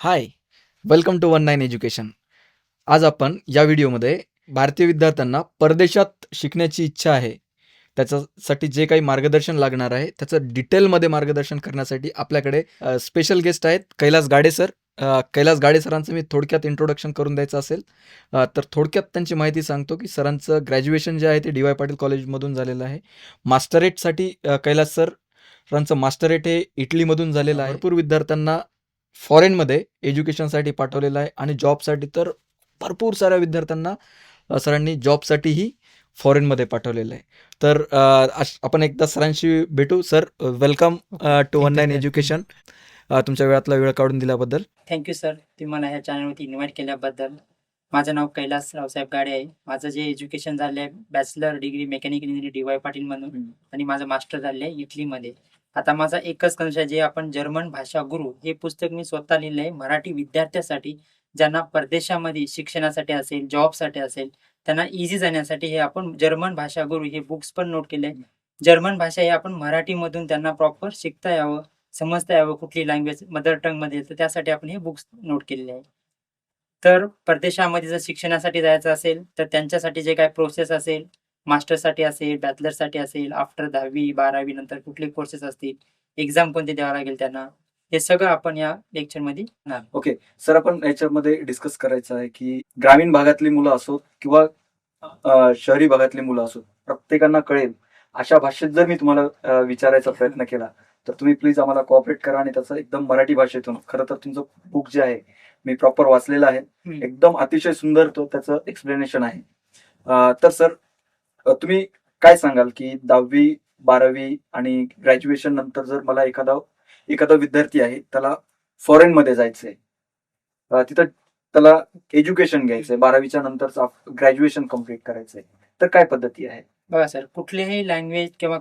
Hi welcome to one nine education आज आपण या व्हिडिओमध्ये भारतीय विद्यार्थ्यांना परदेशात शिकण्याची इच्छा आहे. त्याच्यासाठी जे काही मार्गदर्शन लागणार आहे त्याचं डिटेलमध्ये मार्गदर्शन करण्यासाठी आपल्याकडे स्पेशल गेस्ट आहेत. कैलास गाडे सर कैलास गाडे सरांचं मी थोडक्यात इंट्रोडक्शन करून द्यायचं असेल. तर थोडक्यात त्यांची माहिती सांगतो की सरांचं ग्रॅज्युएशन जे आहे ते डी वाय पाटील कॉलेजमधून झालेलं आहे. मास्टरेटसाठी कैलास सर सरांचं मास्टरेट हे इटलीमधून झालेलं आहे. भरपूर विद्यार्थ्यांना फॉरेनमध्ये एज्युकेशनसाठी पाठवलेलं आहे आणि जॉबसाठी तर भरपूर साऱ्या विद्यार्थ्यांना सरांनी जॉबसाठीही फॉरेनमध्ये पाठवलेलं आहे. तर आपण एकदा सरांशी भेटू. Sir welcome to one nine education. तुमच्या वेळातला वेळ काढून दिल्याबद्दल. थँक्यू सर तुम्ही मला ह्या चॅनलवरती इन्व्हाइट केल्याबद्दल. माझं नाव कैलास रावसाहेब गाडे आहे. माझं जे एज्युकेशन झालं आहे bachelor degree mechanical engineering D Y पाटीलमधून आणि माझं मास्टर झालं आहे इटलीमध्ये. आता माझा एकच कंश आहे जे आपण जर्मन भाषा गुरु हे पुस्तक मी स्वतः लिहिलं आहे मराठी विद्यार्थ्यासाठी ज्यांना परदेशामध्ये शिक्षणासाठी असेल जॉबसाठी असेल त्यांना इझी जाण्यासाठी हे आपण जर्मन भाषा गुरु हे बुक्स पण नोट केले. जर्मन भाषा हे आपण मराठीमधून त्यांना प्रॉपर शिकता यावं समजता यावं कुठली लँग्वेज मदर टंगमध्ये तर त्यासाठी आपण हे बुक्स नोट केलेले आहे. तर परदेशामध्ये जर शिक्षणासाठी जायचं असेल तर त्यांच्यासाठी जे काय प्रोसेस असेल मास्टरसाठी असेल बॅचलरसाठी असेल आफ्टर दहावी बारावी नंतर कुठले कोर्सेस असतील एक्झाम कोणते द्यावं लागेल त्यांना हे सगळं आपण या लेक्चरमध्ये. ओके सर आपण याच्यामध्ये डिस्कस करायचं आहे की ग्रामीण भागातली मुलं असोत किंवा शहरी भागातली मुलं असोत प्रत्येकांना कळेल अशा भाषेत जर मी तुम्हाला विचारायचा प्रयत्न केला तर तुम्ही प्लीज आम्हाला कॉपरेट करा आणि त्याचं एकदम मराठी भाषेतून खरं तर तुमचं बुक जे आहे मी प्रॉपर वाचलेलं आहे. एकदम अतिशय सुंदर तो त्याचं एक्सप्लेनेशन आहे तर सर तुम्ही काय सांगाल की दहावी बारावी आणि ग्रॅज्युएशन नंतर जर मला एखादा एखादा विद्यार्थी आहे त्याला फॉरेन मध्ये जायचंय तिथं त्याला एज्युकेशन घ्यायचंय बारावीच्या नंतर ग्रॅज्युएशन कंप्लीट करायचंय तर काय पद्धती आहे? बघा सर कुठलीही लँग्वेज किंवा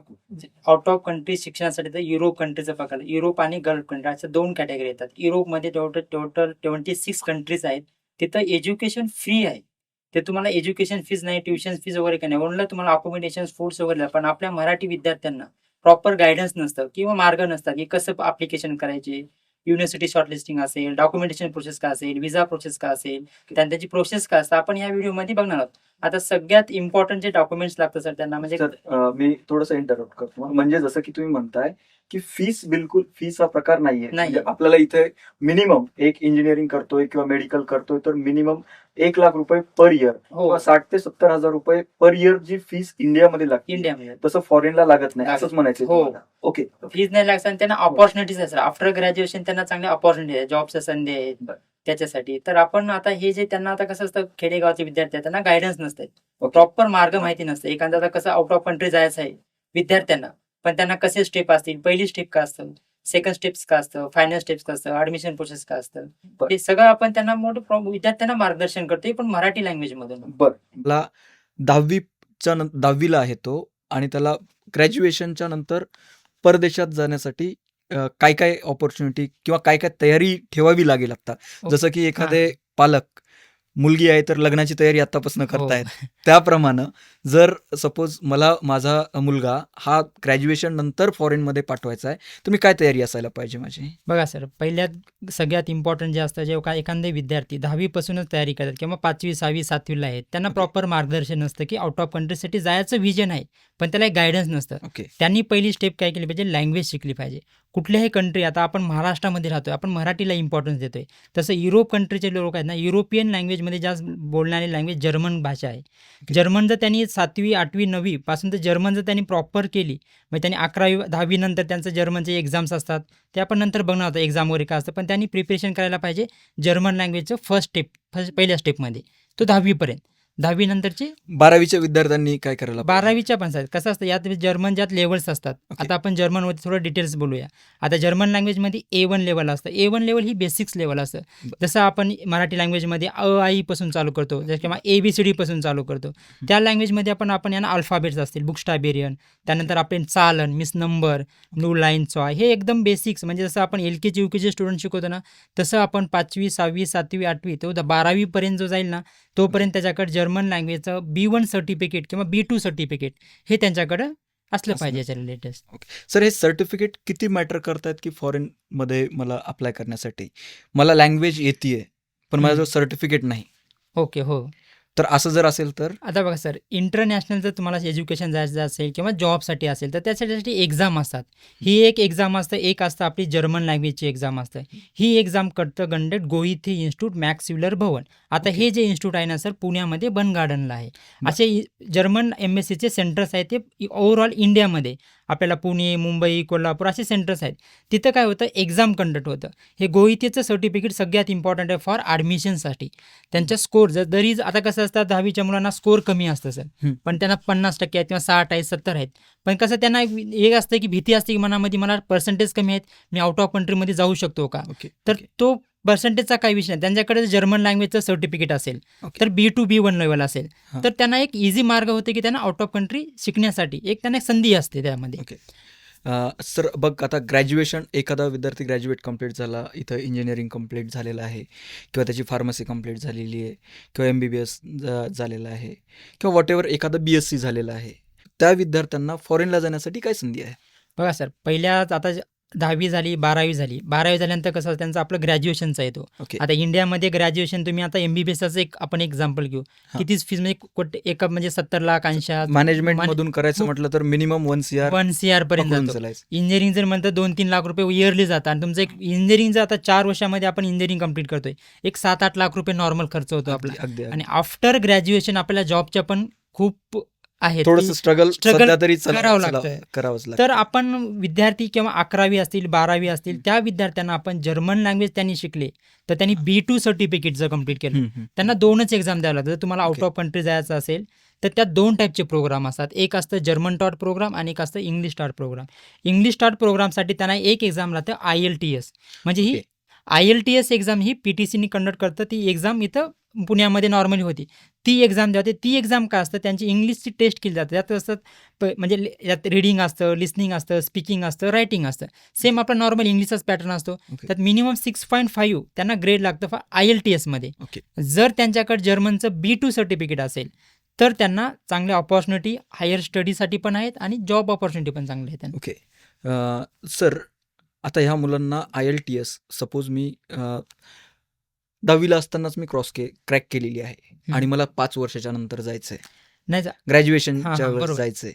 आउट ऑफ कंट्री शिक्षणासाठी तर युरोप कंट्रीचं पकडलं युरोप आणि गल्फ कंट्री अशा दोन कॅटेगरी येतात. युरोपमध्ये total total twenty six countries आहेत. तिथं एज्युकेशन फ्री आहे. ते तुम्हाला एज्युकेशन फीज नाही ट्युशन फीज वगैरे काही नाही. ओनला तुम्हाला अकोमोडेशन फूड्स वगैरे पण आपल्या मराठी विद्यार्थ्यांना प्रॉपर गायडन्स नसतं किंवा मार्ग नसतात की कसं अप्लिकेशन करायचे. युनिव्हर्सिटी शॉर्टलिस्टिंग असेल डॉक्युमेंटेशन प्रोसेस का असेल विजा प्रोसेस का असेल त्यां- त्याची प्रोसेस का असतं आपण या व्हिडिओमध्ये बघणार आहोत. आता सगळ्यात इम्पॉर्टंट जे डॉक्युमेंट्स लागतात सर त्यांना म्हणजे मी थोडंसं इंटरप्ट करतो. म्हणजे जसं की तुम्ही म्हणताय की फीस बिलकुल फीस हा प्रकार नाहीये. म्हणजे आपल्याला इथे मिनिमम एक इंजिनिअरिंग करतोय किंवा मेडिकल करतोय तर मिनिमम एक लाख रुपये पर इयर हो. किंवा साठ ते सत्तर हजार रुपये पर इयर जी फीस इंडियामध्ये लागते. इंडियामध्ये. तसं फॉरेनला लागत नाही असंच म्हणायचं हो. ओके फीज नाही लागत आणि त्यांना ऑपॉर्च्युनिटीज असतात आफ्टर ग्रॅज्युएशन त्यांना चांगल्या ऑपॉर्च्युनिटी आहेत. जॉबच्या संधी आहेत. त्याच्यासाठी. तर आपण आता हे जे त्यांना आता कसं असतं खेडेगावचे विद्यार्थी आहेत त्यांना गायडन्स नसते. प्रॉपर मार्ग माहिती नसते एखादा आता कसं आउट ऑफ कंट्री जायचं आहे विद्यार्थ्यांना. पण त्यांना कसे स्टेप असतील? पहिली स्टेप का असतं? सेकंड स्टेप्स का असतं? फायनल स्टेप्स का असतं? ऍडमिशन प्रोसेस का असतं. ते सगळं आपण त्यांना मोठं विद्यार्थ्यांना मार्गदर्शन करतोय पण मराठी लँग्वेज मधून. बर. दहावीच्या दहावीला आहे तो आणि त्याला ग्रॅज्युएशनच्या नंतर परदेशात जाण्यासाठी काय काय ऑपॉर्च्युनिटी किंवा काय काय तयारी ठेवावी लागेल आता? हो. जसं की एखादे पालक मुलगी आहे तर लग्नाची तयारी आतापासून करतायत. त्याप्रमाणे जर सपोज मला माझा मुलगा हा ग्रॅज्युएशन नंतर फॉरेनमध्ये पाठवायचा आहे तर मी काय तयारी असायला पाहिजे माझी? बघा सर पहिल्यात सगळ्यात इम्पॉर्टंट जे असतं जेव्हा एखादे विद्यार्थी दहावीपासूनच तयारी करतात किंवा पाचवी सहावी सातवीला आहेत त्यांना प्रॉपर मार्गदर्शन नसतं की आउट ऑफ कंट्रीसाठी जायचं व्हिजन आहे पण त्याला एक गायडन्स नसतं. ओके त्यांनी पहिली स्टेप काय केली पाहिजे? लँग्वेज शिकली पाहिजे. कुठल्याही कंट्री आता आपण महाराष्ट्रामध्ये राहतोय आपण मराठीला इम्पॉर्टन्स देतोय. तसं युरोप कंट्रीचे लोक आहेत ना युरोपियन लँग्वेजमध्ये जास्त बोलणारी लँग्वेज जर्मन भाषा आहे. जर्मन जर त्यांनी सातवी आठवी नववी पासून तर जर्मन जर त्यांनी प्रॉपर केली मग त्यांनी अकरावी दहावी नंतर त्यांचं जर्मनचे एक्झाम्स असतात ते आपण नंतर बघणार होतं एक्झाम वगैरे काय असतं. पण त्यांनी प्रिपरेशन करायला पाहिजे जर्मन लँग्वेजचं फर्स्ट स्टेप फर्स्ट पहिल्या स्टेपमध्ये तो दहावीपर्यंत. दहावी नंतरचे बारावीच्या विद्यार्थ्यांनी काय करायला? बारावीच्या पण कसं असतं यात जर्मन ज्यात लेवल्स असतात. आता आपण जर्मनमध्ये थोडं डिटेल्स बोलूया. आता जर्मन लँग्वेजमध्ये ए वन लेवल असतं. ए वन लेवल ही बेसिक्स लेवल असतं. जसं आपण मराठी लँग्वेजमध्ये अ आई पासून चालू करतो जसं किंवा ए बी सी डी पासून चालू करतो. त्या लँग्वेजमध्ये आपण आपण यांना अल्फाबेट्स असतील बुकस्टाबेरियन त्यानंतर आपण चालन मिस नंबर न्यू लाईन चॉय हे एकदम बेसिक्स म्हणजे जसं आपण L K G U K G student शिकवतो ना तसं आपण पाचवी सहावी सातवी आठवी तो बारावीपर्यंत जो जाईल ना तोपर्यंत त्याच्याकडे जर्मन लँग्वेजचं बी वन सर्टिफिकेट किंवा बी टू सर्टिफिकेट हे त्यांच्याकडं असलं. पाहिजे याच्या लेटेस्ट सर हे सर्टिफिकेट किती मॅटर करतायत की फॉरेनमध्ये मला अप्लाय करण्यासाठी? मला लँग्वेज येते पण माझं सर्टिफिकेट नाही. ओके हो. तर असं जर असेल तर? आता बघा सर इंटरनॅशनल जर तुम्हाला एज्युकेशन जायचं असेल किंवा जॉबसाठी असेल तर त्याच्यासाठी एक्झाम असतात. ही एक एक्झाम असतं एक असतं आपली जर्मन लँग्वेजची एक्झाम असतं. ही एक्झाम करतं गंडेड गोईथी इन्स्टिट्यूट मॅक्सिव्हलर भवन. आता हे जे इन्स्टिट्यूट आहे ना सर पुण्यामध्ये बन गार्डनला आहे. असे जर्मन एम एस सीचे सेंटर्स आहेत ते ओव्हरऑल इंडियामध्ये आपल्याला पुणे मुंबई कोल्हापूर असे सेंटर्स आहेत. तिथं काय होतं? एक्झाम कंडक्ट होतं. हे गोईतीचं सर्टिफिकेट सगळ्यात इम्पॉर्टंट आहे फॉर ॲडमिशनसाठी त्यांच्या स्कोर जर जरी आता कसं असतं दहावीच्या मुलांना स्कोर कमी असतं सर. पण त्यांना पन्नास टक्के आहेत किंवा साठ आहेत सत्तर आहेत. पण कसं त्यांना एक असतं की भीती असते की मनामध्ये मला पर्सेंटेज कमी आहेत. मी आउट ऑफ कंट्रीमध्ये जाऊ शकतो का? ओके तर तो पर्सेंटेजचा काही विषय नाही. त्यांच्याकडे जर जर्मन लँग्वेजचं सर्टिफिकेट असेल ओके. तर B two B one level असेल. तर त्यांना एक इझी मार्ग होते की त्यांना आउट ऑफ कंट्री शिकण्यासाठी एक त्यांना एक संधी असते त्यामध्ये. सर बघ आता ग्रॅज्युएशन एखादा विद्यार्थी ग्रॅज्युएट कंप्लीट झाला इथं इंजिनिअरिंग कंप्लीट झालेलं आहे किंवा त्याची फार्मसी कंप्लीट झालेली आहे किंवा एम बी बी एस झालेलं आहे किंवा वॉट एव्हर एखादं बी एस सी झालेलं आहे त्या विद्यार्थ्यांना फॉरेनला जाण्यासाठी काय संधी आहे? बघा सर पहिल्या आता दहावी झाली बारावी झाली. बारावी झाल्यानंतर कसं त्यांचं आपलं ग्रॅज्युएशनचा येतो ओके आता इंडियामध्ये ग्रॅज्युएशन तुम्ही आता एम बी बी एसचं एक आपण एक्झाम्पल घेऊ. कितीच फीज म्हणजे एका म्हणजे सत्तर लाख ऐंशी मॅनेजमेंट मान- मधून करायचं. म्हटलं तर minimum one C R one C R पर्यंत इंजिनिअरिंग जर म्हणतं दोन तीन लाख रुपये इयरली जातं आणि तुमचं एक इंजिनिअरिंग जर आता चार वर्षामध्ये आपण इंजिनिअरिंग कंप्लीट करतोय एक सात आठ लाख रुपये नॉर्मल खर्च होतो आपला. आणि आफ्टर ग्रॅज्युएशन आपल्याला जॉबच्या पण खूप आहेत थोडस स्ट्रगल सध्या तरी करावं. करावंच लागतं तर आपण विद्यार्थी किंवा अकरावी असतील बारावी असतील त्या विद्यार्थ्यांना आपण जर्मन लँग्वेज त्यांनी शिकले तर त्यांनी बी टू सर्टिफिकेट जर कंप्लीट केलं. त्यांना दोनच एक्झाम द्यावं लागतं जर तुम्हाला आउट. ऑफ कंट्री जायचं असेल तर त्यात दोन टाईपचे प्रोग्राम असतात एक असतं जर्मन टॉट प्रोग्राम आणि एक असतं English taught programme English taught प्रोग्रामसाठी त्यांना एक एक्झाम राहतं आय एल टी एस म्हणजे ही. I L T S exam he P T सीनी कंडक्ट करतं. ती एक्झाम इथं पुण्यामध्ये नॉर्मली होती. ती एक्झाम द्यावते ती एक्झाम काय असतं? त्यांची इंग्लिशची टेस्ट केली जाते. त्यात असतात प- म्हणजे यात रिडिंग असतं लिस्निंग असतं स्पीकिंग असतं रायटिंग असतं. सेम आपला नॉर्मल इंग्लिशचाच पॅटर्न असतो. त्यात मिनिमम सिक्स पॉईंट फाईव्ह त्यांना ग्रेड लागतं फॉर आय एल टी एसमध्ये. जर त्यांच्याकडे जर्मनचं बी टू सर्टिफिकेट असेल तर त्यांना चांगल्या ऑपॉर्च्युनिटी हायर स्टडीसाठी पण आहेत आणि जॉब ऑपॉर्च्युनिटी पण चांगली आहेत. ओके सर आता ह्या मुलांना I L T S suppose मी अं, दहावीला असतानाच मी क्रॉस के क्रॅक केलेली आहे. आणि मला पाच वर्षाच्या नंतर जायचंय. नाही जा- ग्रॅज्युएशनच्या हां, वेळेस बरोबर. जायचंय.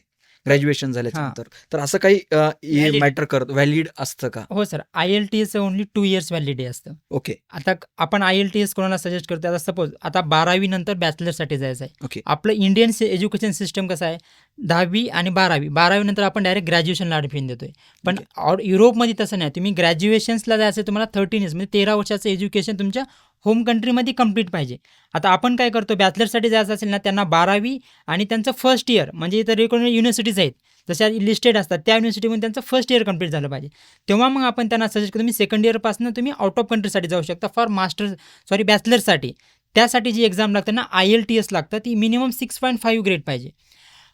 ग्रॅज्युएशन झाल्याच्या हां. नंतर. तर असं काही. मॅटर करत व्हॅलिड असतं का? हो sir. I L T S only two years validity असतं. ओके. आता आपण आय एल टी एस कोणाला सजेस्ट करतो आता सपोज आता बारावी नंतर बॅचलरसाठी जायचं आहे ओके. आपलं इंडियन एज्युकेशन सिस्टम कसं आहे? दहावी आणि बारावी. बारावी नंतर आपण डायरेक्ट ग्रॅज्युएशनला ॲडमिशन देतोय. पण युरोपमध्ये तसं नाही. तुम्ही ग्रॅज्युएशन्सला जायचं तुम्हाला थर्टीन इयर्स म्हणजे तेरा वर्षाचं एज्युकेशन तुमच्या होम कंट्रीमध्ये कंप्लीट पाहिजे. आता आपण काय करतो बॅचलरसाठी जायचं असेल ना त्यांना बारावी आणि त्यांचं फर्स्ट इयर म्हणजे इतर रेकॉर्ड युनिव्हर्सिटीज आहेत जशा लिस्टेड असतात त्या युनिव्हर्सिटीमध्ये त्यांचं फर्स्ट इयर कंप्लीट झालं पाहिजे. तेव्हा मग आपण त्यांना सजेस्ट करतो तुम्ही सेकंड इयरपासून तुम्ही आउट ऑफ कंट्रीसाठी जाऊ शकता फॉर मास्टर सॉरी बॅचलरसाठी त्यासाठी जी एक्झाम लागते ना आय एल टी एस लागतं ती minimum six point five grade पाहिजे.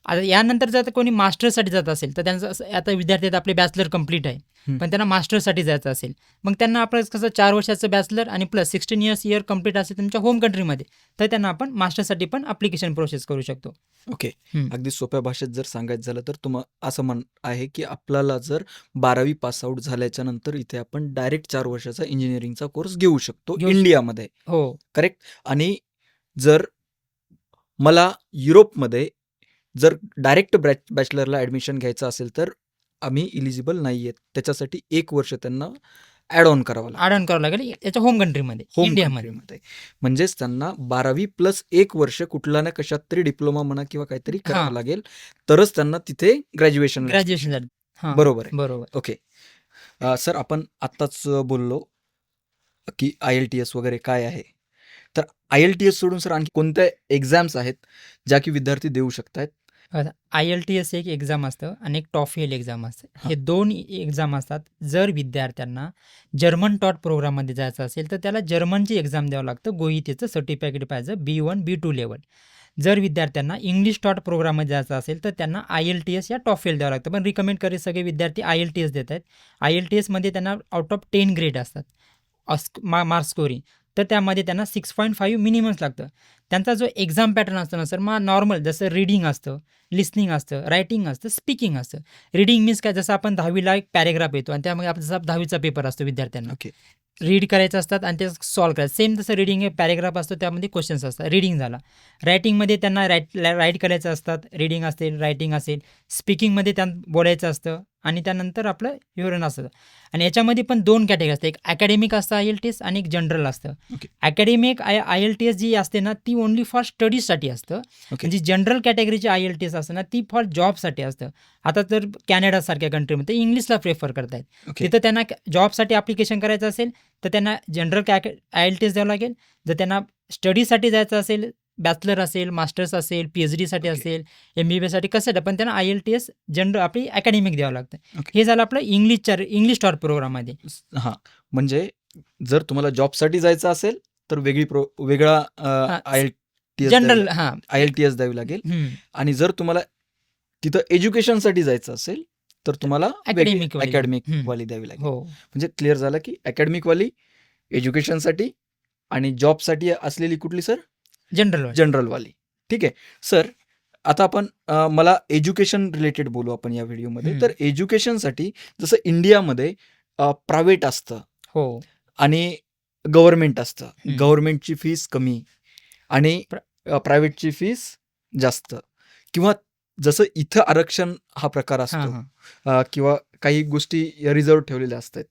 आता यानंतर जर कोणी मास्टरसाठी जात असेल तर त्यांचं आता विद्यार्थी आपले बॅचलर कंप्लीट आहे. पण त्यांना मास्टरसाठी जायचं असेल मग त्यांना आपलं कसं चार वर्षाचं बॅचलर आणि plus sixteen years year complete असेल तुमच्या होम कंट्रीमध्ये तर त्यांना आपण मास्टरसाठी पण अप्लिकेशन प्रोसेस करू शकतो ओके. अगदी सोप्या भाषेत जर सांगायचं झालं तर तुम असं म्हण आहे की आपल्याला जर बारावी पास आउट झाल्याच्यानंतर इथे आपण डायरेक्ट चार वर्षाचा इंजिनिअरिंगचा कोर्स घेऊ शकतो घेऊ शकतो. इंडियामध्ये हो करेक्ट आणि जर मला युरोपमध्ये जर डायरेक्ट बॅच बॅचलरला ॲडमिशन घ्यायचं असेल तर आम्ही इलिजिबल नाही आहेत. त्याच्यासाठी एक वर्ष त्यांना ॲड ऑन करावं लागेल आडवण करावं लागेल. याच्या होम कंट्रीमध्ये होम इंडियामध्ये कंट्रीमध्ये म्हणजेच त्यांना बारावी प्लस एक वर्ष कुठला ना कशात तरी डिप्लोमा म्हणा किंवा काहीतरी करावं हां. लागेल. तरच त्यांना तिथे ग्रॅज्युएशन ग्रॅज्युएशन झालं. हां. बरोबर आहे. बरोबर. ओके अ, सर आपण आत्ताच बोललो की आय एल टी एस वगैरे काय आहे. तर आय एल टी एस सोडून सर आणखी कोणत्या एक्झाम्स आहेत ज्या की विद्यार्थी देऊ शकतात आय एल टी एस एक एक्झाम असतं आणि एक टॉफेल एक्झाम असतं. हां. दोन एक्झाम असतात. जर विद्यार्थ्यांना जर्मन टॉट प्रोग्राममध्ये जायचं असेल तर त्याला जर्मनची एक्झाम द्यावं लागतं. गोईतेचं सर्टिफिकेट पाहिजे B one B two level जर विद्यार्थ्यांना इंग्लिश टॉट प्रोग्राममध्ये जायचं असेल तर त्यांना I E L T S TOEFL द्यावं लागतं. पण रिकमेंड करेल सगळे विद्यार्थी आय एल टी एस देत आहेत. आय एल टी एसमध्ये त्यांना आउट ऑफ टेन ग्रेड असतात. अस मा मार्क स्कोरिंग तर त्यामध्ये त्यांना सिक्स पॉईंट फाईव्ह मिनिमम्स लागतं. त्यांचा जो एक्झाम पॅटर्न असतो ना सर मग नॉर्मल जसं रिडिंग असतं लिस्निंग असतं रायटिंग असतं स्पीकिंग असतं. रिडिंग मीन्स काय? जसं आपण दहावीला एक पॅरेग्राफ येतो आणि त्यामध्ये आपला जसा दहावीचा पेपर असतो विद्यार्थ्यांना. ओके रीड करायचं असतात आणि ते सॉल्व करायचं. सेम तसं रिडिंग हे पॅरेग्राफ असतो त्यामध्ये क्वेश्चन्स असतात. रिडिंग झाला. रायटिंगमध्ये त्यांना राईट राईट करायचं असतात. रिडिंग असेल रायटिंग असेल. स्पीकिंगमध्ये त्यां बोलायचं असतं. आणि त्यानंतर आपलं विवरण असतं. आणि याच्यामध्ये पण दोन कॅटेगरी असतात एक अकॅडमिक असतं आय एल टी एस आणि एक जनरल असतं. Academic I I L T S जी असते ना ती ओनली फॉर स्टडीजसाठी असतं. म्हणजे जनरल कॅटेगरीची आय एल टी एस असतं ना ती फॉर जॉबसाठी असतं. आता तर कॅनडासारख्या कंट्रीमध्ये इंग्लिशला प्रेफर करतायत. तिथं त्यांना जॉबसाठी अप्लिकेशन करायचं असेल तर त्यांना जनरल कॅ आय एल टी एस द्यावं लागेल. जर त्यांना स्टडीसाठी जायचं असेल बॅचलर असेल मास्टर्स असेल पी एच डीसाठी. असेल एम बी बी एसाठी कसं पण त्यांना I L T S general आपली अकॅडमिक द्यावं लागतं. हे झालं आपलं इंग्लिशच्या इंग्लिश टॉर प्रोग्राममध्ये हा म्हणजे जर तुम्हाला जॉबसाठी जायचं असेल तर वेगळी प्रो वेगळा I L T S general हां आय एल टी एस द्यावी लागेल. आणि जर तुम्हाला तिथं एज्युकेशनसाठी जायचं असेल तर तुम्हाला. अकॅडमिक. वाली द्यावी लागेल हो म्हणजे क्लिअर झालं की अकॅडमिक वाली एज्युकेशनसाठी आणि जॉबसाठी असलेली कुठली सर जनरल जनरल वाली ठीक आहे. सर आता आपण मला एज्युकेशन रिलेटेड बोलू आपण या व्हिडिओमध्ये. तर एज्युकेशनसाठी जसं इंडियामध्ये प्रायव्हेट असतं हो. आणि गव्हर्नमेंट असतं. गव्हर्नमेंटची फीस कमी आणि प्रायव्हेटची फीस जास्त. किंवा जसं इथं आरक्षण हा प्रकार असतो किंवा काही गोष्टी रिझर्व ठेवलेल्या असतात.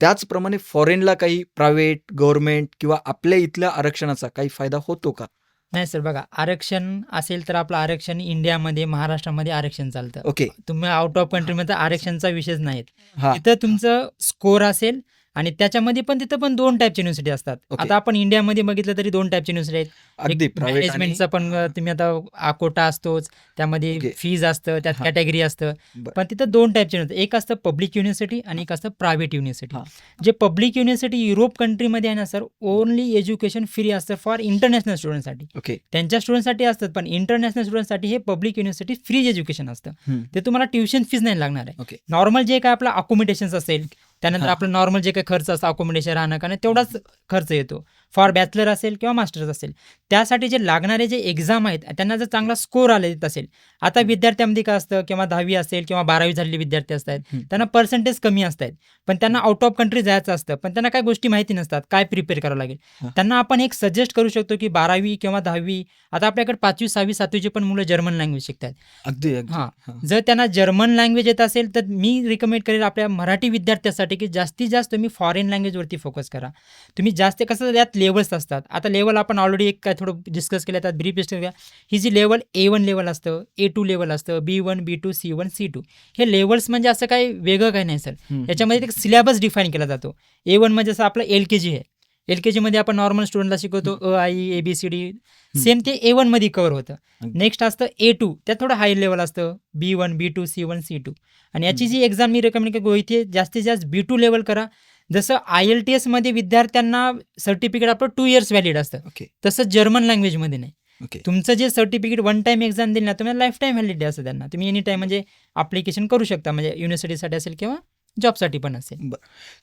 त्याचप्रमाणे फॉरेनला काही प्रायव्हेट गव्हर्नमेंट किंवा आपल्या इथल्या आरक्षणाचा काही फायदा होतो का? नाही सर बघा आरक्षण असेल तर आपलं आरक्षण इंडियामध्ये महाराष्ट्रामध्ये आरक्षण चालतं. ओके. तुम्ही आउट ऑफ कंट्रीमध्ये आरक्षणचा विषयच नाहीत. हा. तिथं तुमचं स्कोर असेल आणि त्याच्यामध्ये पण तिथं पण दोन टाईपच्या युनिव्हर्सिटी असतात Okay. आता आपण इंडियामध्ये बघितलं तरी दोन टाईपच्या युनिव्हर्सिटी आहेत अगदी आणि मॅनेजमेंटचा पण अ, तुम्ही आता आकोटा असतोच त्यामध्ये Okay. फीज असतं त्यात हा. कॅटेगरी असतं बरं. पण तिथं दोन टाईपचे युनिव्हर्सिटी एक असतं पब्लिक युनिव्हर्सिटी आणि एक असतं प्रायव्हेट युनिव्हर्सिटी हा. जे पब्लिक युनिव्हर्सिटी युरोप कंट्रीमध्ये आहे ना सर ओनली एज्युकेशन फ्री असतं फॉर इंटरनॅशनल स्टुडंटसाठी ओके त्यांच्या स्टुडंटसाठी असतात पण इंटरनॅशनल स्टुडंटसाठी हे पब्लिक युनिव्हर्सिटी फ्री एज्युकेशन असतं हम्म. ते तुम्हाला ट्युशन फीज नाही लागणार आहे नॉर्मल जे काय आपलं अकोमोडेशन्स असेल त्यानंतर. आपलं नॉर्मल जे काही खर्च असतो अकोमोडेशन राहणं कारण तेवढाच खर्च येतो फॉर बॅचलर असेल किंवा मास्टर्स असेल त्यासाठी जे लागणारे जे एक्झाम आहेत त्यांना जर चांगला स्कोर आले असेल आता विद्यार्थ्यांमध्ये काय असतं किंवा दहावी असेल किंवा बारावी झालेले विद्यार्थी असतात. त्यांना पर्सेंटेज कमी असतात. पण त्यांना आउट ऑफ कंट्री जायचं असतं पण त्यांना काय गोष्टी माहिती नसतात काय प्रिपेअर करावं लागेल. त्यांना आपण एक सजेस्ट करू शकतो की बारावी किंवा दहावी आता आपल्याकडे पाचवी सहावी सातवीची पण मुलं जर्मन लँग्वेज शिकतात. अगदी हां. हा. जर त्यांना जर्मन लँग्वेज येत असेल तर मी रिकमेंड करेल आपल्या मराठी विद्यार्थ्यासाठी की जास्तीत जास्त तुम्ही फॉरेन लँग्वेजवरती फोकस करा. तुम्ही जास्त कसं यात लेवल्स असतात. आता लेवल आपण ऑलरेडी एक काय थोडं डिस्कस केलं त्यात ब्रीफ डिस्कस केलं ही जी लेवल ए वन लेवल असतं ए टू लेवल असतं B one B two C one C two हे लेवल्स म्हणजे असं काही वेगळं काही नाही सर. याच्यामध्ये एक सिलेबस डिफाईन केला जातो. ए वन म्हणजे असं आपलं एल के जी आहे एल के जीमध्ये आपण नॉर्मल स्टुडंटला शिकवतो अ आई A B C D. Same ते ए वनमध्ये कव्हर होतं. नेक्स्ट असतं ए टू त्यात थोडं हाय लेवल असतं. B one B two C one C two आणि याची जी एक्झाम मी रेकमेंड करतो इथे जास्तीत जास्त बी टू लेवल करा. जसं आय एल टी एसमध्ये विद्यार्थ्यांना सर्टिफिकेट आपलं टू इयर्स व्हॅलिड असतं. ओके तसं जर्मन लँग्वेजमध्ये नाही. ओके तुमचं जे सर्टिफिकेट वन टाइम एक्झाम दिली ना तुम्हाला लाईफ टाईम व्हॅलिडिटी असतं त्यांना. तुम्ही एनी टाईम म्हणजे अप्लिकेशन करू शकता म्हणजे युनिव्हर्सिटीसाठी असेल किंवा जॉबसाठी पण असेल.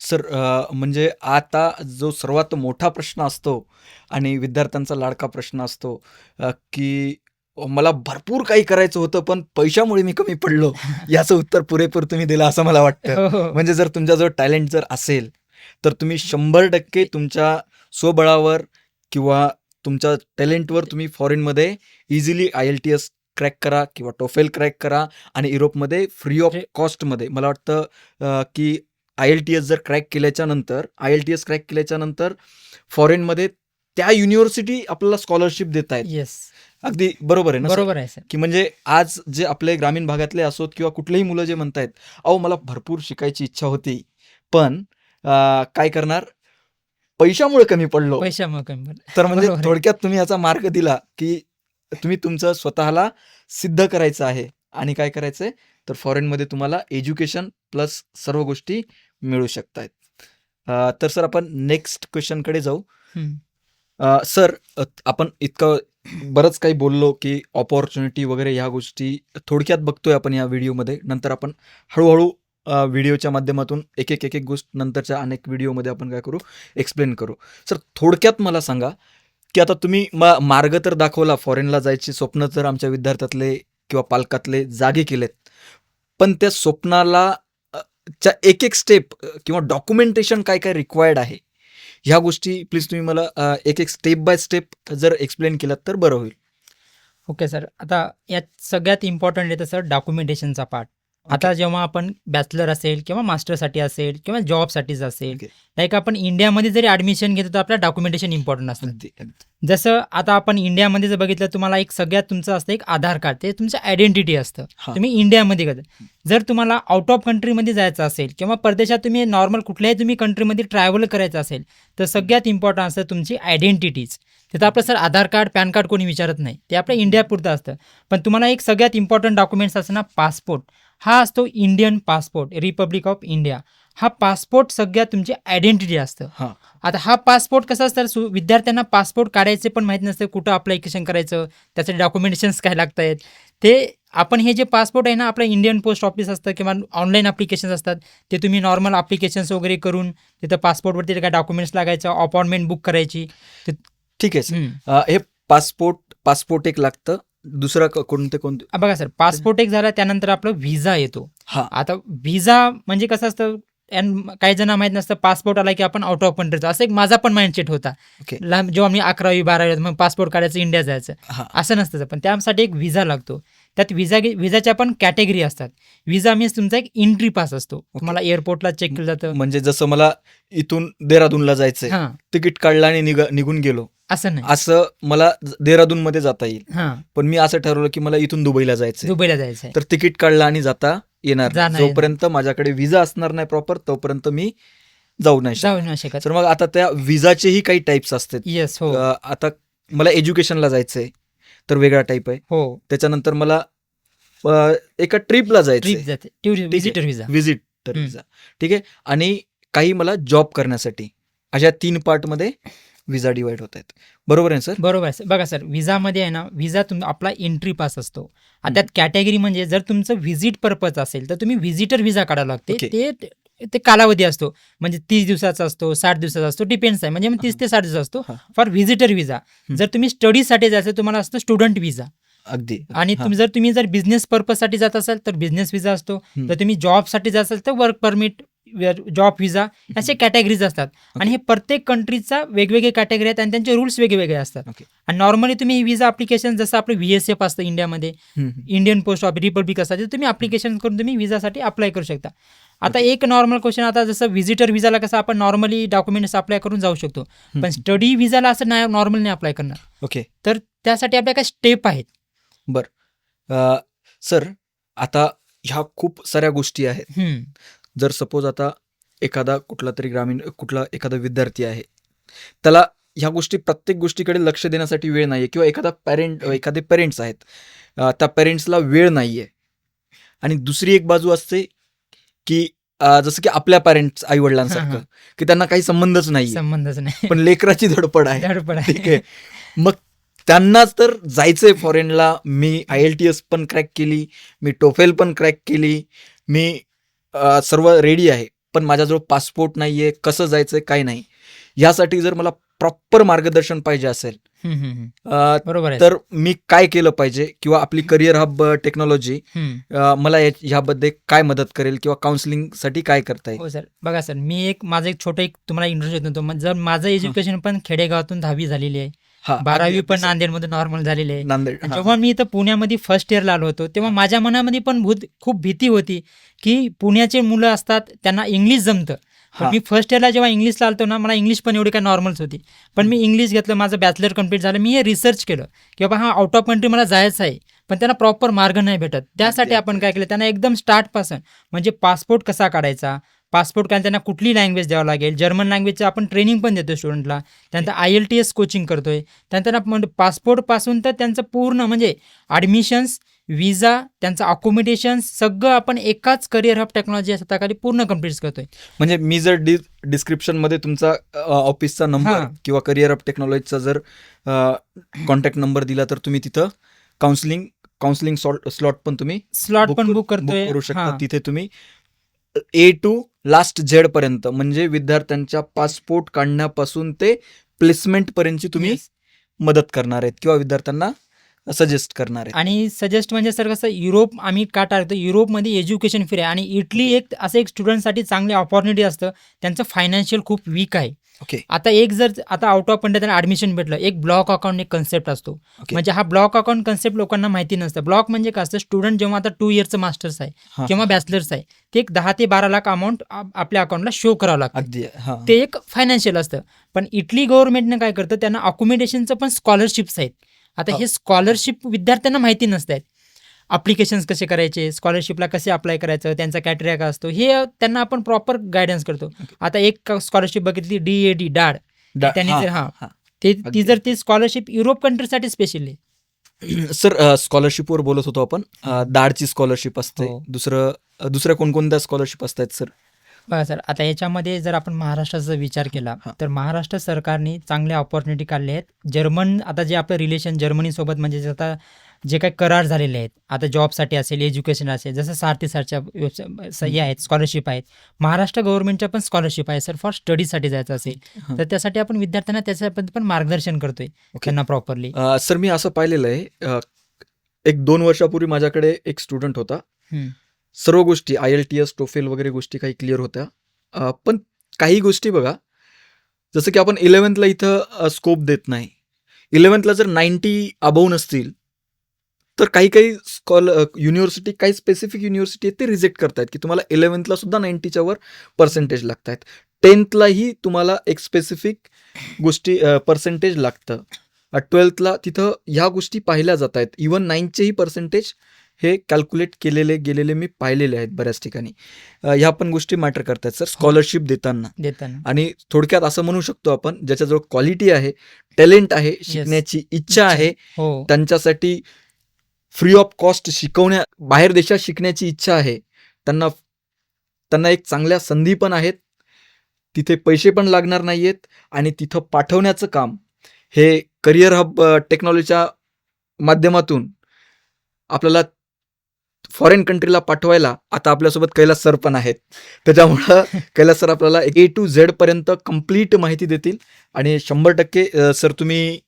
सर म्हणजे आता जो सर्वात मोठा प्रश्न असतो आणि विद्यार्थ्यांचा लाडका प्रश्न असतो की मला भरपूर काही करायचं होतं पण पैशामुळे मी कमी पडलो. याचं उत्तर पुरेपूर तुम्ही दिलं असं मला वाटतं. हो, हो. म्हणजे जर तुमच्याजवळ टॅलेंट जर असेल तर तुम्ही शंभर टक्के तुमच्या स्वबळावर किंवा तुमच्या टॅलेंटवर तुम्ही फॉरेनमध्ये easily I L T S crack करा किंवा टोफेल क्रॅक करा आणि युरोपमध्ये फ्री ऑफ कॉस्टमध्ये मला वाटतं की आय एल टी एस जर क्रॅक केल्याच्यानंतर I L T S crack केल्याच्यानंतर फॉरेनमध्ये त्या युनिव्हर्सिटी आपल्याला स्कॉलरशिप देत आहेत येस अगदी बरोबर आहे ना? बरोबर आहे सर की म्हणजे आज जे आपले ग्रामीण भागातले असोत किंवा कुठलेही मुलं जे म्हणतायत अहो मला भरपूर शिकायची इच्छा होती पण अं, काय करणार पैशामुळे कमी पडलो पैशामुळे कमी पडलं. तर म्हणजे बरोबर आहे. थोडक्यात तुम्ही याचा मार्ग दिला की तुम्ही तुमचं स्वतःला सिद्ध करायचं आहे आणि काय करायचंय तर फॉरेनमध्ये तुम्हाला एज्युकेशन प्लस सर्व गोष्टी मिळू शकतायत अं, तर सर आपण नेक्स्ट क्वेश्चनकडे जाऊ हम्म. सर आपण इतकं बरंच काही बोललो की ऑपॉर्च्युनिटी वगैरे ह्या गोष्टी थोडक्यात बघतोय आपण या व्हिडिओमध्ये. नंतर आपण हळूहळू व्हिडिओच्या माध्यमातून एक एक एक एक गोष्ट नंतरच्या अनेक व्हिडिओमध्ये आपण काय करू एक्सप्लेन करू. सर थोडक्यात मला सांगा की आता तुम्ही म- मार्ग तर दाखवला फॉरेनला जायचे स्वप्न तर आमच्या विद्यार्थ्यातले किंवा पालकातले जागे केलेत. पण त्या स्वप्नाला च्या एक एक स्टेप किंवा डॉक्युमेंटेशन काय काय रिक्वायर्ड आहे? ह्या गोष्टी प्लीज तुम्ही मला एक एक स्टेप बाय स्टेप जर एक्सप्लेन केलात तर बरं होईल. ओके सर आता यात सगळ्यात इम्पॉर्टंट येतं सर डॉक्युमेंटेशनचा पार्ट आता जेव्हा आपण बॅचलर असेल किंवा मास्टरसाठी असेल किंवा जॉबसाठीच असेल Okay. लाईक आपण इंडियामध्ये जरी ॲडमिशन घेतो तर आपल्या डॉक्युमेंटेशन इम्पॉर्टंट असतं. अगदी अगदी. जसं आता आपण इंडियामध्ये जर बघितलं तुम्हाला एक सगळ्यात तुमचं असतं एक आधार कार्ड ते तुमचं आयडेंटिटी असतं. हा. तुम्ही इंडियामध्ये करता. जर तुम्हाला आउट ऑफ कंट्रीमध्ये जायचं असेल किंवा परदेशात तुम्ही नॉर्मल कुठल्याही तुम्ही कंट्रीमध्ये ट्रॅव्हल करायचं असेल तर सगळ्यात इम्पॉर्टंट असतं तुमची आयडेंटिटीज तिथं आपलं sir Aadhaar card PAN card कोणी विचारत नाही. ते आपल्या इंडियापुरतं असतं. पण तुम्हाला एक सगळ्यात इम्पॉर्टंट डॉक्युमेंट्स असतं ना पासपोर्ट हा असतो Indian passport Republic of India हा पासपोर्ट सगळ्यात तुमची आयडेंटिटी असतं. हा. आता हा पासपोर्ट कसा असतं? सु विद्यार्थ्यांना पासपोर्ट काढायचे पण माहीत नसतं कुठं अप्लिकेशन करायचं त्याचे डॉक्युमेंटेशन्स काय लागत आहेत ते आपण हे जे पासपोर्ट आहे ना आपलं इंडियन पोस्ट ऑफिस असतं किंवा ऑनलाईन ॲप्लिकेशन्स असतात ते तुम्ही नॉर्मल ॲप्लिकेशन्स वगैरे करून तिथं पासपोर्टवरती काय डॉक्युमेंट्स लागायचं अपॉइंटमेंट बुक करायची ठीक आहे हे पासपोर्ट पासपोर्ट एक लागतं. दुसरं कोणते कोणते? बघा सर पासपोर्ट एक झाला त्यानंतर आपलं व्हिजा येतो. हा. आता व्हिजा म्हणजे कसं असतं काही जण माहीत नसतं पासपोर्ट आला की आपण आउट ऑफ कंट्रीचा असं एक माझा पण माइंडसेट होता. जेव्हा मी अकरावी बारावी मग पासपोर्ट काढायचं इंडिया जायचं. असं नसतं. पण त्यासाठी एक व्हिजा लागतो. त्यात व्हिजा व्हिजाच्या पण कॅटेगरी असतात. व्हिजा मीन्स तुमचा एक एंट्री पास असतो. तुम्हाला एअरपोर्टला चेक केलं जातं. म्हणजे जसं मला इथून देहरादूनला जायचंय तिकीट काढलं आणि निघ- निघून गेलो. असं नाही. असं मला देहरादून मध्ये जाता येईल. हां. पण मी असं ठरवलं की मला इथून दुबईला जायचंय. दुबईला जायचं तर तिकीट काढलं आणि जाता येणार जोपर्यंत माझ्याकडे विजा असणार नाही प्रॉपर तोपर्यंत मी जाऊ नाही जाऊ नाही शकत. तर मग आता त्या विजाचेही काही टाईप्स असतात. येस हो. आता मला एज्युकेशनला जायचंय. तर वेगळा टाईप आहे. हो. त्याच्यानंतर मला अ, एका ट्रिपला ट्रिप जायचंय. जाते. व्हिजिटर व्हिजा व्हिजिटर हम्म. विजा ठीक आहे? आणि काही मला जॉब करण्यासाठी. अशा तीन पार्टमध्ये विजा डिवाइड होत आहेत. बरोबर आहे सर बरोबर आहे बघा सर व्हिजामध्ये आहे ना व्हिजा तुम आपला एंट्री पास असतो. आता त्यात कॅटेगरी म्हणजे जर तुमचं व्हिजिट पर्पज असेल तर तुम्ही व्हिजिटर व्हिजा काढावा लागते. ते ते कालावधी असतो. म्हणजे तीस दिवसाचा असतो साठ दिवसाचा असतो डिपेंड्स आहे. म्हणजे मग तीस ते साठ दिवस असतो. फॉर व्हिजिटर व्हिजा जर तुम्ही स्टडीसाठी जायचं तुम्हाला असतो स्टुडंट व्हिजा अगदी. आणि. तुम्ही जर तुम्ही जर बिझनेस पर्पजसाठी जात असाल तर बिझनेस व्हिजा असतो. तर तुम्ही जॉबसाठी जात असाल तर वर्क परमिट जॉब व्हिजा असे कॅटेगरीज असतात. आणि हे प्रत्येक कंट्रीचा वेगवेगळे कॅटेगरी आहेत आणि त्यांचे रूल्स वेगवेगळे असतात. आणि नॉर्मली तुम्ही व्हिजा अप्लिकेशन जसं आपलं व्ही एस एफ असतं इंडियामध्ये. इंडियन पोस्ट ऑफ रिपब्लिक असतात तुम्ही अप्लिकेशन करून तुम्ही व्हिजासाठी अप्लाय करू शकता. आता एक नॉर्मल क्वेश्चन आता जसं व्हिजिटर व्हिजाला कसं आपण नॉर्मली डॉक्युमेंट्स अप्लाय करून जाऊ शकतो. पण स्टडी व्हिजाला असं नाही नॉर्मल नाही अप्लाय करणार. ओके. तर त्यासाठी आपल्या काही स्टेप आहेत. अ, सर आता ह्या खूप साऱ्या गोष्टी आहेत. जर सपोज आता एखादा कुठला तरी ग्रामीण कुठला एखादा विद्यार्थी आहे त्याला ह्या गोष्टी प्रत्येक गोष्टीकडे लक्ष देण्यासाठी वेळ नाहीये किंवा एखादा पॅरेंट एखादे पेरेंट्स आहेत त्या पेरेंट्सला वेळ नाहीये. आणि दुसरी एक बाजू असते की अ, जसं की आपल्या पॅरेंट्स आई हा, वडिलांसारखं. की त्यांना काही संबंधच नाहीये. संबंधच नाही. पण लेकराची धडपड आहे. धडपड ठीक आहे. मग त्यांनाच तर जायचंय फॉरेनला मी आय एल टी एस पण क्रॅक केली. मी टोफेल पण क्रॅक केली. मी अ, सर्व रेडी आहे. पण माझ्याजवळ पासपोर्ट नाहीये. कसं जायचंय काय नाही. यासाठी जर मला प्रॉपर मार्गदर्शन पाहिजे असेल बरोबर आहे. तर मी काय केलं पाहिजे किंवा आपली करिअर हब टेक्नॉलॉजी. मला या- ह्यामध्ये काय मदत करेल किंवा काउन्सिलिंगसाठी काय करता येईल? हो सर. बघा सर मी एक माझं एक छोटं एक तुम्हाला इंट्रोड्यूस देतो. जर माझं एज्युकेशन पण खेडेगावातून दहावी झालेली आहे. बारावी पण नांदेडमध्ये नॉर्मल झालेली आहे. नांदेड. जेव्हा मी इथं पुण्यामध्ये फर्स्ट इयरला आलो होतो तेव्हा माझ्या मनामध्ये पण भूत खूप भीती होती की पुण्याचे मुलं असतात त्यांना इंग्लिश जमतं. पण. मी फर्स्ट इयरला जेव्हा इंग्लिशला आलतो ना मला इंग्लिश पण एवढी काय नॉर्मल्स होती. पण मी इंग्लिश घेतलं माझं बॅचलर कंप्लीट झालं मी हे रिसर्च केलं की बाबा हा आउट ऑफ कंट्री मला जायचं आहे पण त्यांना प्रॉपर मार्ग नाही भेटत. त्यासाठी आपण काय केलं त्यांना एकदम स्टार्टपासून म्हणजे पासपोर्ट कसा काढायचा पासपोर्ट काढायला त्यांना कुठली लँग्वेज द्यावं लागेल जर्मन लँग्वेजचं आपण ट्रेनिंग पण देतो स्टुडंटला त्यानंतर I L T S coaching करतोय त्यानंतर त्यांना म्हणजे पासपोर्टपासून तर त्यांचं पूर्ण म्हणजे ॲडमिशन्स विजा त्यांचं अकोमोडेशन सगळं आपण एकाच करिअर हब टेक्नॉलॉजी हाताखाली पूर्ण कंप्लीट करतोय म्हणजे मी जर डि डिस्क्रिप्शनमध्ये तुमचा ऑफिसचा नंबर. किंवा करिअर ऑफ टेक्नॉलॉजीचा जर कॉन्टॅक्ट नंबर दिला तर तुम्ही तिथं काउन्सिलिंग काउन्सिलिंग स्लॉट पण तुम्ही स्लॉट पण बुक करतोय करू शकता. तिथे तुम्ही ए टू लास्ट झेड पर्यंत म्हणजे विद्यार्थ्यांच्या पासपोर्ट काढण्यापासून ते प्लेसमेंट पर्यंतची तुम्ही. मदत करणार आहेत किंवा विद्यार्थ्यांना सजेस्ट करणार आहेत. आणि सजेस्ट म्हणजे सर कसं युरोप आम्ही का टाळतो युरोपमध्ये एज्युकेशन फ्री आहे. आणि इटली एक असं एक स्टुडंटसाठी चांगली ऑपॉर्च्युनिटी असतं. त्यांचं फायनान्शियल खूप वीक आहे. ओके आता एक जर आता आउट ऑफ पंडित ॲडमिशन भेटलं एक ब्लॉक अकाउंट एक कन्सेप्ट असतो. ओके. म्हणजे हा ब्लॉक अकाउंट कन्सेप्ट लोकांना माहिती नसतं. ब्लॉक म्हणजे काय असतं? स्टुडंट जेव्हा आता टू इयरचं मास्टर्स आहे. किंवा बॅचलर्स आहे ते एक दहा ते बारा लाख अमाऊंट आपल्या अकाउंटला शो करावं लागतं. ते एक फायनान्शियल असतं. पण इटली गव्हर्नमेंटनं काय करतं? त्यांना अकोमिडेशनचं पण स्कॉलरशिप्स आहेत. आता हा. स्कॉलरशिप विद्यार्थ्यांना माहिती नसतात अप्लिकेशन्स कसे करायचे? स्कॉलरशिपला कसे अप्लाय करायचं? त्यांचा कॅटेरिया काय असतो? हे त्यांना आपण प्रॉपर गायडन्स करतो. आता एक स्कॉलरशिप बघितली डी ए डी डाळ. डा- त्यांनी हा, जर- हा. ते. ती जर ती स्कॉलरशिप युरोप कंट्रीसाठी स्पेशल आहे. सर स्कॉलरशिपवर बोलत होतो आपण. दाडची स्कॉलरशिप असते. हो. दुसरं दुसऱ्या कोणकोणत्या स्कॉलरशिप असतात सर? बघा सर आता याच्यामध्ये जर आपण महाराष्ट्राचा विचार केला. तर महाराष्ट्र सरकारने चांगल्या ऑपॉर्च्युनिटी काढले आहेत. जर्मन आता जे आपलं रिलेशन जर्मनीसोबत म्हणजे जे आता जे काही करार झालेले आहेत आता जॉबसाठी असेल एज्युकेशन असेल जसं सारथी सरच्या हे आहेत स्कॉलरशिप आहेत. महाराष्ट्र गव्हर्नमेंटच्या पण स्कॉलरशिप आहे सर फॉर स्टडीसाठी जायचं असेल. तर त्यासाठी आपण विद्यार्थ्यांना त्याच्याबद्दल पण मार्गदर्शन करतोय त्यांना प्रॉपरली सर मी असं पाहिलेलं आहे एक दोन वर्षापूर्वी माझ्याकडे एक स्टुडंट होता. सर्व गोष्टी I L T S TOEFL वगैरे गोष्टी काही क्लिअर होत्या. पण काही गोष्टी बघा जसं की आपण इलेवन्थला इथं स्कोप देत नाही. इलेवन्थला जर नाईन्टी अबव नसतील तर काही काही स्कॉल युनिव्हर्सिटी काही स्पेसिफिक युनिव्हर्सिटी आहेत ते रिजेक्ट करतायत की तुम्हाला इलेवन्थला सुद्धा नाईन्टीच्या वर पर्सेंटेज लागत आहेत टेन्थलाही तुम्हाला एक स्पेसिफिक गोष्टी पर्सेंटेज लागतं. ट्वेल्थला तिथं ह्या गोष्टी पाहिल्या जात आहेत इवन नाईनचेही पर्सेंटेज हे कॅल्क्युलेट केलेले गेलेले मी पाहिलेले आहेत बऱ्याच ठिकाणी. ह्या पण गोष्टी मॅटर करतात सर स्कॉलरशिप देताना. देताना. आणि थोडक्यात असं म्हणू शकतो आपण ज्याच्याजवळ क्वालिटी आहे टॅलेंट आहे शिकण्याची इच्छा आहे हो. त्यांच्यासाठी फ्री ऑफ कॉस्ट शिकवण्या बाहेर देशात शिकण्याची इच्छा आहे त्यांना त्यांना एक चांगल्या संधी पण आहेत तिथे पैसे पण लागणार नाही आहेत आणि तिथं पाठवण्याचं काम हे करिअर हब टेक्नॉलॉजीच्या माध्यमातून आपल्याला फॉरेन कंट्रीला पाठवायला आता आपल्यासोबत कैलास सर पण आहेत. त्याच्यामुळं कैलास सर आपल्याला ए टू झेड पर्यंत कंप्लीट माहिती देतील. आणि शंभर टक्के सर तुम्ही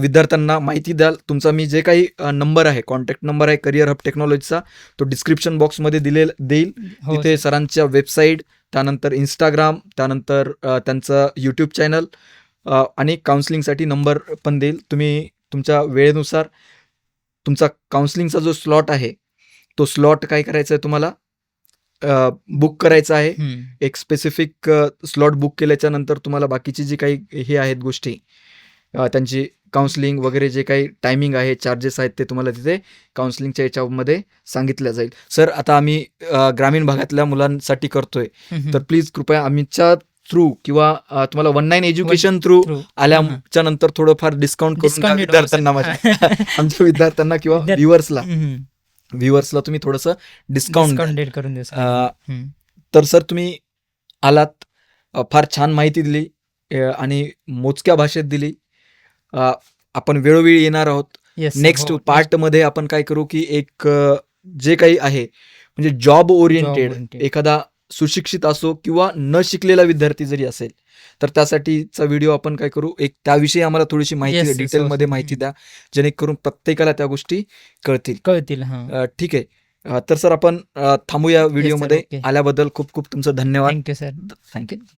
विद्यार्थ्यांना माहिती द्याल. तुमचा मी जे काही नंबर आहे कॉन्टॅक्ट नंबर आहे करिअर हब टेक्नॉलॉजीचा तो डिस्क्रिप्शन बॉक्समध्ये दिलेल देईल. हो तिथे सरांच्या वेबसाईट त्यानंतर इंस्टाग्राम त्यानंतर त्यांचं यूट्यूब चॅनल आणि काउन्सिलिंगसाठी नंबर पण देईल. तुम्ही तुमच्या वेळेनुसार तुमचा काउन्सिलिंगचा जो स्लॉट आहे तो स्लॉट काय करायचा आहे तुम्हाला बुक करायचा आहे. एक स्पेसिफिक स्लॉट बुक केल्याच्यानंतर तुम्हाला बाकीची जी काही हे आहेत गोष्टी त्यांची काउन्सिलिंग वगैरे जे काही टायमिंग आहे चार्जेस आहेत ते तुम्हाला तिथे काउन्सिलिंगच्या याच्यामध्ये सांगितलं जाईल सर आता आम्ही ग्रामीण भागातल्या मुलांसाठी करतोय. तर प्लीज कृपया आमच्या थ्रू किंवा तुम्हाला वन नाईन एज्युकेशन थ्रू. आल्याच्यानंतर थोडंफार डिस्काउंट करून विद्यार्थ्यांना आमच्या विद्यार्थ्यांना किंवा व्ह्युअर्सला. व्ह्युअर्सला तुम्ही थोडंसं डिस्काउंट करून. तर सर तुम्ही आलात फार छान माहिती दिली आणि मोजक्या भाषेत दिली आपण वेळोवेळी येणार आहोत. नेक्स्ट हो. पार्टमध्ये आपण काय करू की एक जे काही आहे म्हणजे जॉब ओरिएंटेड. एखादा सुशिक्षित असो किंवा न शिकलेला विद्यार्थी जरी असेल तर त्यासाठीचा व्हिडिओ आपण काय करू? एक त्याविषयी आम्हाला थोडीशी माहिती yes, डिटेलमध्ये माहिती. द्या जेणेकरून प्रत्येकाला त्या गोष्टी कळतील. कळतील हा. अ, ठीक आहे. अ, तर सर आपण अ, थांबूया व्हिडिओमध्ये okay. आल्याबद्दल खूप खूप तुमचं धन्यवाद. Thank you sir thank you